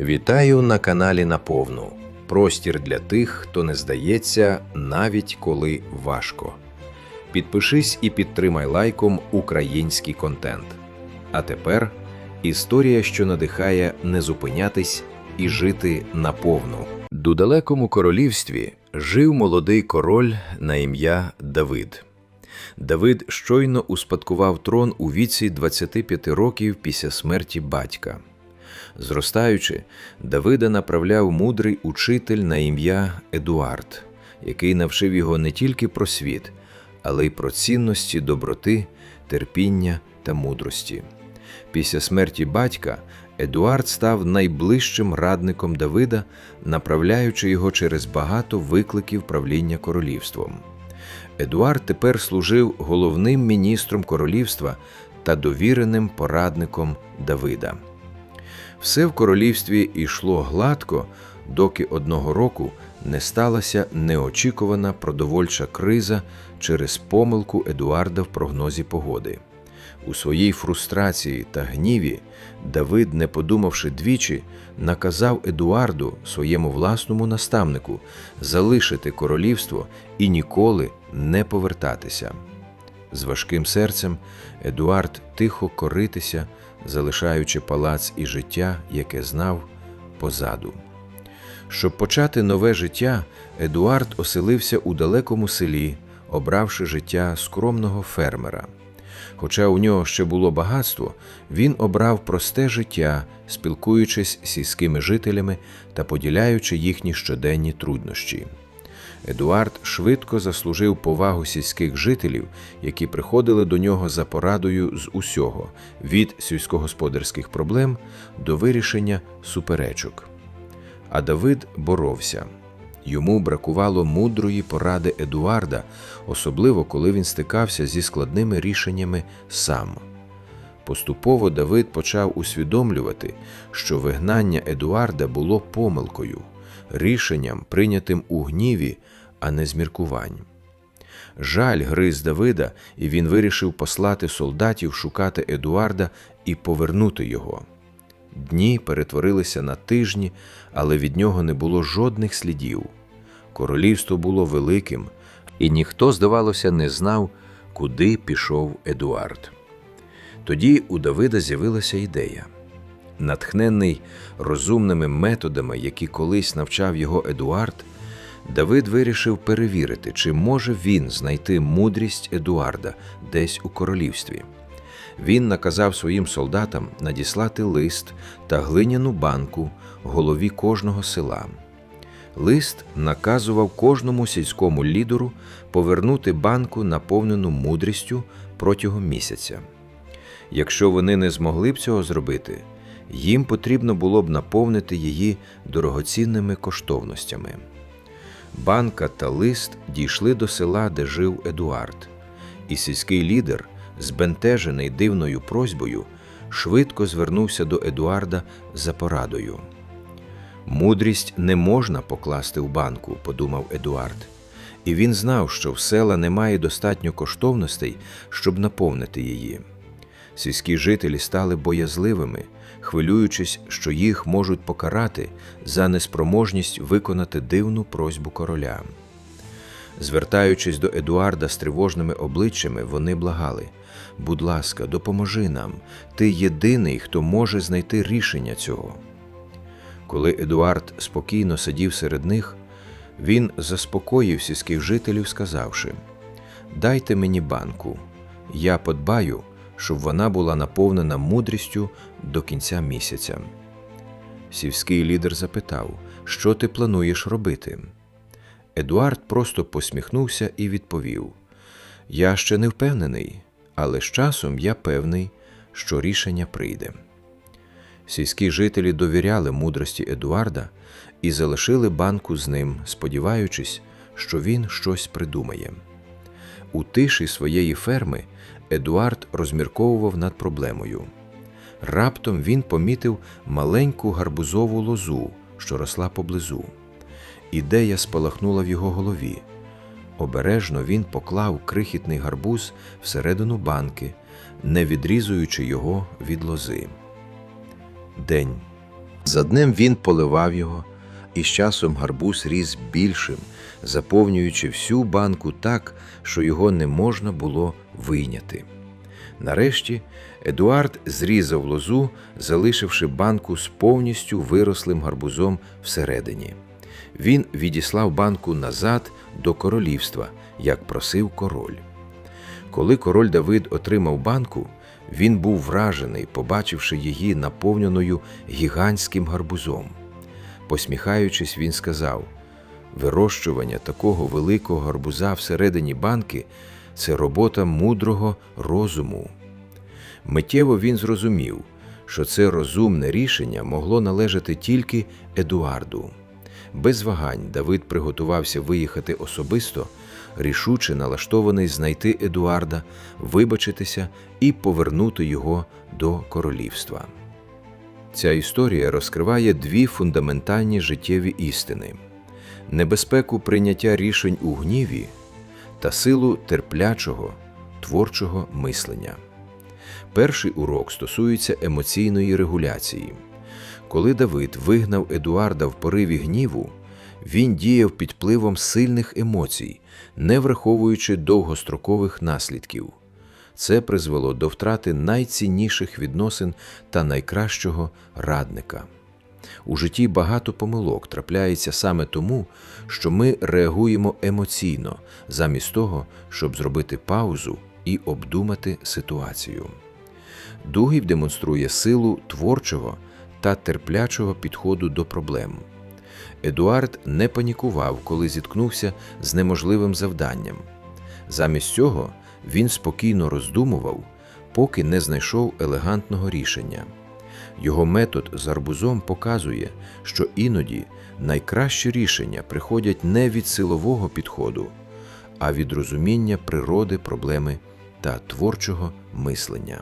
Вітаю на каналі Наповну. Простір для тих, хто не здається, навіть коли важко. Підпишись і підтримай лайком український контент. А тепер історія, що надихає не зупинятись і жити наповну. До далекому королівстві жив молодий король на ім'я Давид. Давид щойно успадкував трон у віці 25 років після смерті батька. Зростаючи, Давида направляв мудрий учитель на ім'я Едуард, який навчив його не тільки про світ, але й про цінності доброти, терпіння та мудрості. Після смерті батька Едуард став найближчим радником Давида, направляючи його через багато викликів правління королівством. Едуард тепер служив головним міністром королівства та довіреним порадником Давида. Все в королівстві йшло гладко, доки одного року не сталася неочікувана продовольча криза через помилку Едуарда в прогнозі погоди. У своїй фрустрації та гніві Давид, не подумавши двічі, наказав Едуарду, своєму власному наставнику, залишити королівство і ніколи не повертатися. З важким серцем Едуард тихо коритися, залишаючи палац і життя, яке знав, позаду. Щоб почати нове життя, Едуард оселився у далекому селі, обравши життя скромного фермера. Хоча у нього ще було багатство, він обрав просте життя, спілкуючись з сільськими жителями та поділяючи їхні щоденні труднощі. Едуард швидко заслужив повагу сільських жителів, які приходили до нього за порадою з усього від сільськогосподарських проблем до вирішення суперечок. А Давид боровся. Йому бракувало мудрої поради Едуарда, особливо коли він стикався зі складними рішеннями сам. Поступово Давид почав усвідомлювати, що вигнання Едуарда було помилкою, рішенням, прийнятим у гніві, а не з міркувань. Жаль гриз Давида, і він вирішив послати солдатів шукати Едуарда і повернути його. Дні перетворилися на тижні, але від нього не було жодних слідів. Королівство було великим, і ніхто, здавалося, не знав, куди пішов Едуард. Тоді у Давида з'явилася ідея. Натхнений розумними методами, які колись навчав його Едуард, Давид вирішив перевірити, чи може він знайти мудрість Едуарда десь у королівстві. Він наказав своїм солдатам надіслати лист та глиняну банку голові кожного села. Лист наказував кожному сільському лідеру повернути банку, наповнену мудрістю протягом місяця. Якщо вони не змогли б цього зробити, їм потрібно було б наповнити її дорогоцінними коштовностями. Банка та лист дійшли до села, де жив Едуард, і сільський лідер, збентежений дивною просьбою, швидко звернувся до Едуарда за порадою. Мудрість не можна покласти в банку, подумав Едуард, і він знав, що в села немає достатньо коштовностей, щоб наповнити її. Сільські жителі стали боязливими, хвилюючись, що їх можуть покарати за неспроможність виконати дивну просьбу короля. Звертаючись до Едуарда з тривожними обличчями, вони благали будь ласка, допоможи нам, ти єдиний, хто може знайти рішення цього. Коли Едуард спокійно сидів серед них, він заспокоїв сільських жителів, сказавши: Дайте мені банку, я подбаю, щоб вона була наповнена мудрістю до кінця місяця. Сільський лідер запитав, що ти плануєш робити. Едуард просто посміхнувся і відповів: Я ще не впевнений, але з часом я певний, що рішення прийде. Сільські жителі довіряли мудрості Едуарда і залишили банку з ним, сподіваючись, що він щось придумає. У тиші своєї ферми Едуард розмірковував над проблемою. Раптом він помітив маленьку гарбузову лозу, що росла поблизу. Ідея спалахнула в його голові. Обережно він поклав крихітний гарбуз всередину банки, не відрізуючи його від лози. День. За днем він поливав його, і з часом гарбуз ріс більшим, заповнюючи всю банку так, що його не можна було вийняти. Нарешті Едуард зрізав лозу, залишивши банку з повністю вирослим гарбузом всередині. Він відіслав банку назад до королівства, як просив король. Коли король Давид отримав банку, він був вражений, побачивши її наповненою гігантським гарбузом. Посміхаючись, він сказав: вирощування такого великого гарбуза всередині банки це робота мудрого розуму. Миттєво він зрозумів, що це розумне рішення могло належати тільки Едуарду. Без вагань Давид приготувався виїхати особисто, рішуче налаштований знайти Едуарда, вибачитися і повернути його до королівства. Ця історія розкриває дві фундаментальні життєві істини: небезпеку прийняття рішень у гніві та силу терплячого, творчого мислення. Перший урок стосується емоційної регуляції. Коли Давид вигнав Едуарда в пориві гніву, він діяв під впливом сильних емоцій, не враховуючи довгострокових наслідків. Це призвело до втрати найцінніших відносин та найкращого радника. У житті багато помилок трапляється саме тому, що ми реагуємо емоційно, замість того, щоб зробити паузу і обдумати ситуацію. Дугів демонструє силу творчого та терплячого підходу до проблем. Едуард не панікував, коли зіткнувся з неможливим завданням. Замість цього він спокійно роздумував, поки не знайшов елегантного рішення. Його метод з арбузом показує, що іноді найкращі рішення приходять не від силового підходу, а від розуміння природи проблеми та творчого мислення.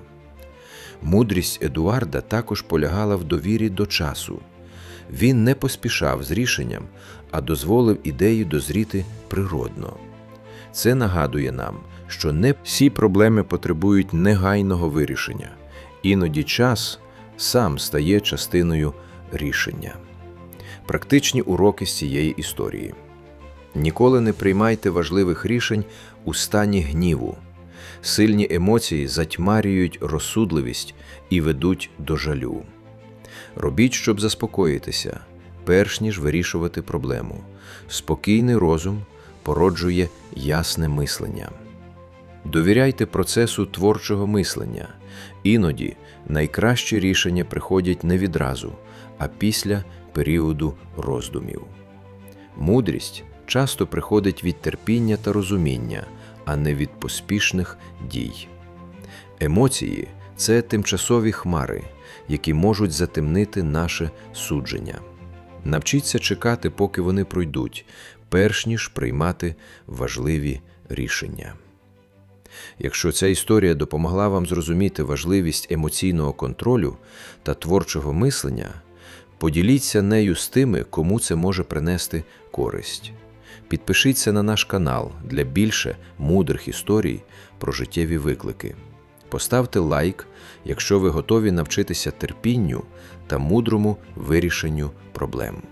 Мудрість Едуарда також полягала в довірі до часу. Він не поспішав з рішенням, а дозволив ідеї дозріти природно. Це нагадує нам, що не всі проблеми потребують негайного вирішення, іноді час сам стає частиною рішення. Практичні уроки з цієї історії. Ніколи не приймайте важливих рішень у стані гніву. Сильні емоції затьмарюють розсудливість і ведуть до жалю. Робіть, щоб заспокоїтися, перш ніж вирішувати проблему. Спокійний розум породжує ясне мислення. Довіряйте процесу творчого мислення. Іноді найкращі рішення приходять не відразу, а після періоду роздумів. Мудрість часто приходить від терпіння та розуміння, а не від поспішних дій. Емоції це тимчасові хмари, які можуть затемнити наше судження. Навчіться чекати, поки вони пройдуть, перш ніж приймати важливі рішення. Якщо ця історія допомогла вам зрозуміти важливість емоційного контролю та творчого мислення, поділіться нею з тими, кому це може принести користь. Підпишіться на наш канал для більше мудрих історій про життєві виклики. Поставте лайк, якщо ви готові навчитися терпінню та мудрому вирішенню проблем.